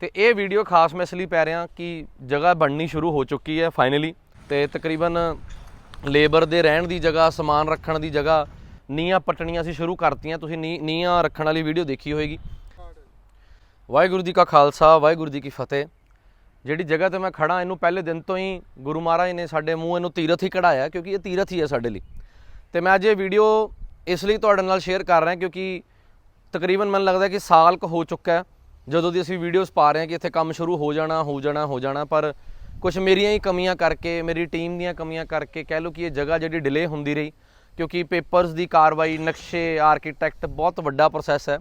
ਤੇ ਇਹ ਵੀਡੀਓ ਖਾਸ ਮੈਂ ਇਸ ਲਈ ਪੈ ਰਿਹਾ ਕਿ ਜਗ੍ਹਾ ਬਣਨੀ ਸ਼ੁਰੂ ਹੋ ਚੁੱਕੀ ਹੈ ਫਾਈਨਲੀ ਤੇ ਤਕਰੀਬਨ ਲੇਬਰ ਦੇ ਰਹਿਣ ਦੀ ਜਗ੍ਹਾ, ਸਮਾਨ ਰੱਖਣ ਦੀ ਜਗ੍ਹਾ ਨੀਆਂ ਪਟਣੀਆਂ ਅਸੀਂ ਸ਼ੁਰੂ ਕਰਤੀਆਂ। ਤੁਸੀਂ ਨੀ- ਨੀਹਾਂ ਰੱਖਣ ਵਾਲੀ ਵੀਡੀਓ ਦੇਖੀ ਹੋਏਗੀ। ਵਾਹਿਗੁਰੂ ਜੀ ਕਾ ਖਾਲਸਾ, ਵਾਹਿਗੁਰੂ ਜੀ ਕੀ ਫਤਿਹ। ਜਿਹੜੀ ਜਗ੍ਹਾ ਤੇ ਮੈਂ ਖੜਾ ਇਹਨੂੰ ਪਹਿਲੇ ਦਿਨ ਤੋਂ ਹੀ ਗੁਰੂ ਮਹਾਰਾਜ ਨੇ ਸਾਡੇ ਮੂੰਹ ਇਹਨੂੰ ਤੀਰਥ ਹੀ ਕਢਾਇਆ, ਕਿਉਂਕਿ ਇਹ ਤੀਰਥ ਹੀ ਹੈ ਸਾਡੇ ਲਈ। ਤੇ ਮੈਂ ਅੱਜ ਇਹ ਵੀਡੀਓ ਇਸ ਲਈ ਤੁਹਾਡੇ ਨਾਲ ਸ਼ੇਅਰ ਕਰ ਰਿਹਾ, ਕਿਉਂਕਿ ਤਕਰੀਬਨ ਮੈਨੂੰ ਲੱਗਦਾ ਕਿ ਸਾਲ ਕੁ ਹੋ ਚੁੱਕਾ ਹੈ। ਜਦੋਂ ਦੀ ਅਸੀਂ ਵੀਡੀਓਜ਼ ਪਾ ਰਹੇ ਹਾਂ ਕਿ ਇੱਥੇ ਕੰਮ ਸ਼ੁਰੂ ਹੋ ਜਾਣਾ ਹੋ ਜਾਣਾ ਹੋ ਜਾਣਾ, ਪਰ ਕੁਝ ਮੇਰੀਆਂ ਹੀ ਕਮੀਆਂ ਕਰਕੇ, ਮੇਰੀ ਟੀਮ ਦੀਆਂ ਕਮੀਆਂ ਕਰਕੇ ਕਹਿ ਲਓ ਕਿ ਇਹ ਜਗ੍ਹਾ ਜਿਹੜੀ ਡਿਲੇ ਹੁੰਦੀ ਰਹੀ, ਕਿਉਂਕਿ ਪੇਪਰਸ ਦੀ ਕਾਰਵਾਈ, ਨਕਸ਼ੇ ਆਰਕੀਟੈਕਟ ਬਹੁਤ ਵੱਡਾ ਪ੍ਰੋਸੈਸ ਹੈ,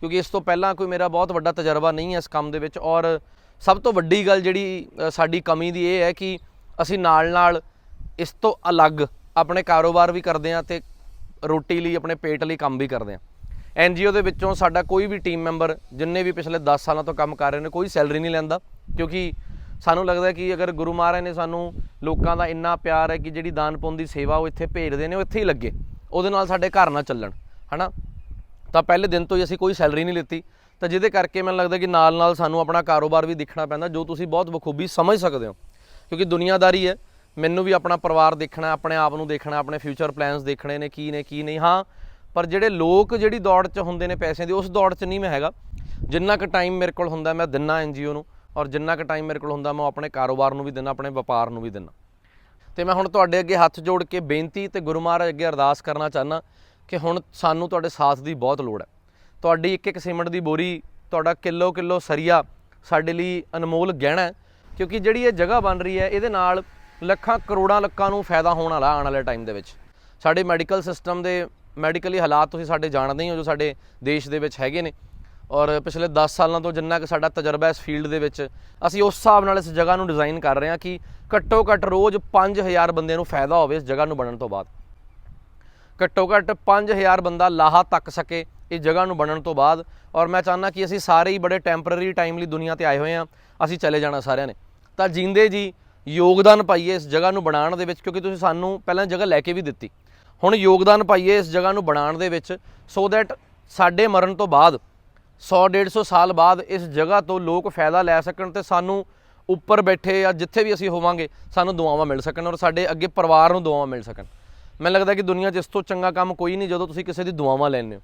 ਕਿਉਂਕਿ ਇਸ ਤੋਂ ਪਹਿਲਾਂ ਕੋਈ ਮੇਰਾ ਬਹੁਤ ਵੱਡਾ ਤਜਰਬਾ ਨਹੀਂ ਹੈ ਇਸ ਕੰਮ ਦੇ ਵਿੱਚ, ਔਰ ਸਭ ਤੋਂ ਵੱਡੀ ਗੱਲ ਜਿਹੜੀ ਸਾਡੀ ਕਮੀ ਦੀ ਇਹ ਹੈ ਕਿ ਅਸੀਂ ਨਾਲ ਨਾਲ ਇਸ ਤੋਂ ਅਲੱਗ ਆਪਣੇ ਕਾਰੋਬਾਰ ਵੀ ਕਰਦੇ ਹਾਂ ਤੇ ਰੋਟੀ ਲਈ, ਆਪਣੇ ਪੇਟ ਲਈ ਕੰਮ ਵੀ ਕਰਦੇ ਹਾਂ। ਐਨਜੀਓ ਦੇ ਵਿੱਚੋਂ ਸਾਡਾ ਕੋਈ ਵੀ ਟੀਮ ਮੈਂਬਰ ਜਿੰਨੇ ਵੀ ਪਿਛਲੇ 10 ਸਾਲਾਂ ਤੋਂ ਕੰਮ ਕਰ ਰਹੇ ਨੇ, ਕੋਈ ਸੈਲਰੀ ਨਹੀਂ ਲੈਂਦਾ। ਕਿਉਂਕਿ ਸਾਨੂੰ ਲੱਗਦਾ ਕਿ ਅਗਰ ਗੁਰੂ ਮਹਾਰਾਜ ਨੇ ਸਾਨੂੰ ਲੋਕਾਂ ਦਾ ਇੰਨਾ ਪਿਆਰ ਹੈ ਕਿ ਜਿਹੜੀ ਦਾਨ ਪੁੰਨ ਦੀ ਸੇਵਾ ਉਹ ਇੱਥੇ ਭੇਜਦੇ ਨੇ, ਉਹ ਇੱਥੇ ਹੀ ਲੱਗੇ। ਉਹਦੇ ਨਾਲ ਸਾਡੇ ਘਰ ਨਾ ਚੱਲਣ, ਹਨਾ? ਤਾਂ ਪਹਿਲੇ ਦਿਨ ਤੋਂ ਹੀ ਅਸੀਂ ਕੋਈ ਸੈਲਰੀ ਨਹੀਂ ਲਿੱਤੀ। ਤਾਂ ਜਿਹਦੇ ਕਰਕੇ ਮੈਨੂੰ ਲੱਗਦਾ ਕਿ ਨਾਲ ਨਾਲ ਸਾਨੂੰ ਆਪਣਾ ਕਾਰੋਬਾਰ ਵੀ ਦੇਖਣਾ ਪੈਂਦਾ, ਜੋ ਤੁਸੀਂ ਬਹੁਤ ਬਖੂਬੀ ਸਮਝ ਸਕਦੇ ਹੋ। ਕਿਉਂਕਿ ਦੁਨੀਆਦਾਰੀ ਹੈ, ਮੈਨੂੰ ਵੀ ਆਪਣਾ ਪਰਿਵਾਰ ਦੇਖਣਾ, ਆਪਣੇ ਆਪ ਨੂੰ ਦੇਖਣਾ, ਆਪਣੇ ਫਿਊਚਰ ਪਲਾਨਸ ਦੇਖਣੇ ਨੇ, ਕੀ ਨੇ, ਕੀ ਨਹੀਂ। ਹਾਂ ਪਰ ਜਿਹੜੇ ਲੋਕ ਜਿਹੜੀ ਦੌੜ 'ਚ ਹੁੰਦੇ ਨੇ ਪੈਸੇ ਦੀ, ਉਸ ਦੌੜ 'ਚ ਨਹੀਂ ਮੈਂ ਹੈਗਾ। ਜਿੰਨਾ ਕੁ ਟਾਈਮ ਮੇਰੇ ਕੋਲ ਹੁੰਦਾ ਮੈਂ ਦਿੰਨਾ ਐਨਜੀਓ ਨੂੰ, ਔਰ ਜਿੰਨਾ ਕੁ ਟਾਈਮ ਮੇਰੇ ਕੋਲ ਹੁੰਦਾ ਮੈਂ ਆਪਣੇ ਕਾਰੋਬਾਰ ਨੂੰ ਵੀ ਦਿੰਨਾ, ਆਪਣੇ ਵਪਾਰ ਨੂੰ ਵੀ ਦਿੰਨਾ। ਤੇ ਮੈਂ ਹੁਣ ਤੁਹਾਡੇ ਅੱਗੇ ਹੱਥ ਜੋੜ ਕੇ ਬੇਨਤੀ ਤੇ ਗੁਰੂ ਮਹਾਰਾਜ ਅੱਗੇ ਅਰਦਾਸ ਕਰਨਾ ਚਾਹਨਾ ਕਿ ਹੁਣ ਸਾਨੂੰ ਤੁਹਾਡੇ ਸਾਥ ਦੀ ਬਹੁਤ ਲੋੜ ਹੈ। ਤੁਹਾਡੀ ਇੱਕ ਇੱਕ ਸੀਮੈਂਟ ਦੀ ਬੋਰੀ, ਤੁਹਾਡਾ ਕਿਲੋ ਕਿਲੋ ਸਰੀਆ ਸਾਡੇ ਲਈ ਅਨਮੋਲ ਗਹਿਣਾ ਕਿਉਂਕਿ ਜਿਹੜੀ ਇਹ ਜਗ੍ਹਾ ਬਣ ਰਹੀ ਹੈ, ਇਹਦੇ ਨਾਲ ਲੱਖਾਂ ਕਰੋੜਾਂ ਲੋਕਾਂ ਨੂੰ ਫਾਇਦਾ ਹੋਣ ਵਾਲਾ ਆਉਣ ਵਾਲੇ ਟਾਈਮ ਦੇ ਵਿੱਚ। ਸਾਡੇ ਮੈਡੀਕਲ ਸਿਸਟਮ ਦੇ ਮੈਡੀਕਲੀ ਹਾਲਾਤ ਤੁਸੀਂ ਸਾਡੇ ਜਾਣਦੇ ਹੀ ਹੋ ਜੋ ਸਾਡੇ ਦੇਸ਼ ਦੇ ਵਿੱਚ ਹੈਗੇ ਨੇ। ਔਰ ਪਿਛਲੇ 10 ਸਾਲਾਂ ਤੋਂ ਜਿੰਨਾ ਕਿ ਸਾਡਾ ਤਜਰਬਾ ਇਸ ਫੀਲਡ ਦੇ ਵਿੱਚ, ਅਸੀਂ ਉਸ ਹਿਸਾਬ ਨਾਲ ਇਸ ਜਗ੍ਹਾ ਨੂੰ ਡਿਜ਼ਾਈਨ ਕਰ ਰਹੇ ਹਾਂ ਕਿ ਘੱਟੋ ਘੱਟ ਰੋਜ਼ 5000 ਬੰਦਿਆਂ ਨੂੰ ਫਾਇਦਾ ਹੋਵੇ ਇਸ ਜਗ੍ਹਾ ਨੂੰ ਬਣਨ ਤੋਂ ਬਾਅਦ। ਘੱਟੋ ਘੱਟ 5000 ਬੰਦਾ ਲਾਹਾ ਤੱਕ ਸਕੇ ਇਸ ਜਗ੍ਹਾ ਨੂੰ ਬਣਨ ਤੋਂ ਬਾਅਦ। ਔਰ ਮੈਂ ਚਾਹੁੰਦਾ ਕਿ ਅਸੀਂ ਸਾਰੇ ਹੀ ਬੜੇ ਟੈਂਪਰੇਰੀ ਟਾਈਮ ਲਈ ਦੁਨੀਆ ਤੇ ਆਏ ਹੋਏ ਹਾਂ, ਅਸੀਂ ਚਲੇ ਜਾਣਾ ਸਾਰਿਆਂ ਨੇ। ਤਾਂ ਜਿੰਦੇ ਜੀ ਯੋਗਦਾਨ ਪਾਈਏ ਇਸ ਜਗ੍ਹਾ ਨੂੰ ਬਣਾਉਣ ਦੇ ਵਿੱਚ, ਕਿਉਂਕਿ ਤੁਸੀਂ ਸਾਨੂੰ ਪਹਿਲਾਂ ਜਗ੍ਹਾ ਲੈ ਕੇ ਵੀ ਦਿੱਤੀ। ਹੁਣ ਯੋਗਦਾਨ ਪਾਈਏ ਇਸ ਜਗ੍ਹਾ ਨੂੰ ਬਣਾਉਣ ਦੇ ਵਿੱਚ ਸੋ ਦੈਟ ਸਾਡੇ ਮਰਨ ਤੋਂ ਬਾਅਦ 100 150 ਸਾਲ ਬਾਅਦ ਇਸ ਜਗ੍ਹਾ ਤੋਂ ਲੋਕ ਫਾਇਦਾ ਲੈ ਸਕਣ ਤੇ ਸਾਨੂੰ ਉੱਪਰ ਬੈਠੇ ਜਾਂ ਜਿੱਥੇ ਵੀ ਅਸੀਂ ਹੋਵਾਂਗੇ, ਸਾਨੂੰ ਦੁਆਵਾਂ ਮਿਲ ਸਕਣ ਔਰ ਸਾਡੇ ਅੱਗੇ ਪਰਿਵਾਰ ਨੂੰ ਦੁਆਵਾਂ ਮਿਲ ਸਕਣ। ਮੈਨੂੰ ਲੱਗਦਾ ਕਿ ਦੁਨੀਆ 'ਚ ਇਸ ਤੋਂ ਚੰਗਾ ਕੰਮ ਕੋਈ ਨਹੀਂ ਜਦੋਂ ਤੁਸੀਂ ਕਿਸੇ ਦੀ ਦੁਆਵਾਂ ਲੈਂਦੇ ਹੋ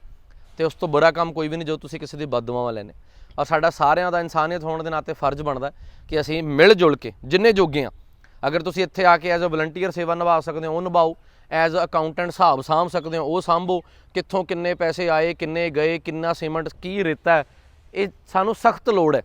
ਤੇ ਉਸ ਤੋਂ ਬੁਰਾ ਕੰਮ ਕੋਈ ਵੀ ਨਹੀਂ ਜਦੋਂ ਤੁਸੀਂ ਕਿਸੇ ਦੀ ਬਦਦੁਆਵਾਂ ਲੈਂਦੇ ਔਰ ਸਾਡਾ ਸਾਰਿਆਂ ਦਾ ਇਨਸਾਨੀਅਤ ਹੋਣ ਦੇ ਨਾਤੇ ਫਰਜ਼ ਬਣਦਾ ਕਿ ਅਸੀਂ ਮਿਲ ਜੁਲ ਕੇ, ਜਿੰਨੇ ਜੋਗੇ ਆ ਅਗਰ ਤੁਸੀਂ ਇੱਥੇ ਆ ਕੇ ਐਜ਼ ਅ ਵਲੰਟੀਅਰ ਸੇਵਾ ਨਿਭਾ ਸਕਦੇ ਹੋ, ਉਹ ਨਿਭਾਓ। ਐਜ਼ ਅ ਅਕਾਊਂਟੈਂਟ ਹਿਸਾਬ ਸਾਂਭ ਸਕਦੇ ਹੋ, ਉਹ ਸਾਂਭੋ। ਕਿੱਥੋਂ ਕਿੰਨੇ ਪੈਸੇ ਆਏ, ਕਿੰਨੇ ਗਏ, ਕਿੰਨਾ ਸੀਮੈਂਟ ਕੀ ਰੇਤਾ ਹੈ, ਇਹ ਸਾਨੂੰ ਸਖਤ ਲੋੜ ਹੈ।